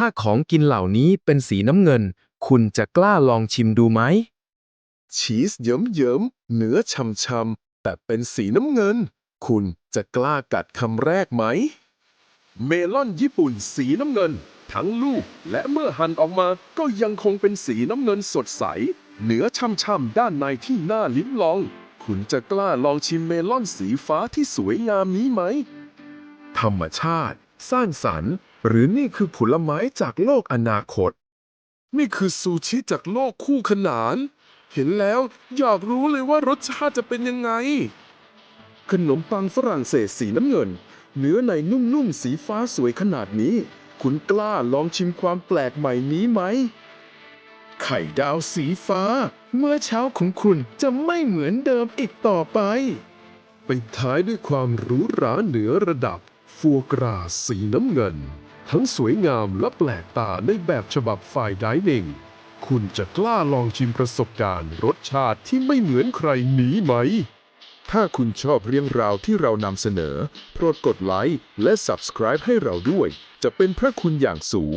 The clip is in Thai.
ถ้าของกินเหล่านี้เป็นสีน้ำเงิน คุณจะกล้าลองชิมดูไหม ชีสเยิ้มๆเนื้อช่ำๆแต่เป็นสีน้ำเงิน คุณจะกล้ากัดคำแรกไหม เมลอนญี่ปุ่นสีน้ำเงิน ทั้งลูกและเมื่อหั่นออกมาก็ยังคงเป็นสีน้ำเงินสดใส เนื้อช่ำๆด้านในที่น่าลิ้มลอง คุณจะกล้าลองชิมเมลอนสีฟ้าที่สวยงามนี้ไหม ธรรมชาติ สร้างสรรค์ หรือนี่คือผลไม้จากโลกอนาคต นี่คือซูชิจากโลกคู่ขนาน เห็นแล้วอยากรู้เลยว่ารสชาติจะเป็นยังไง ขนมปังฝรั่งเศสสีน้ำเงิน เนื้อในนุ่มๆสีฟ้าสวยขนาดนี้ คุณกล้าลองชิมความแปลกใหม่นี้ไหม ไข่ดาวสีฟ้า เมื่อเช้าของคุณจะไม่เหมือนเดิมอีกต่อไป ไปท้ายด้วยความหรูหราเหนือระดับ ฟัวกราสีน้ำเงิน ทั้งสวยงามและแปลกตาในแบบฉบับฝ่ายดิเนิ่งคุณจะกล้าลองชิมประสบการณ์รสชาติที่ไม่เหมือนใครนี้ไหม ถ้าคุณชอบเรื่องราวที่เรานำเสนอ โปรดกดไลค์และ Subscribe ให้เราด้วย จะเป็นพระคุณอย่างสูง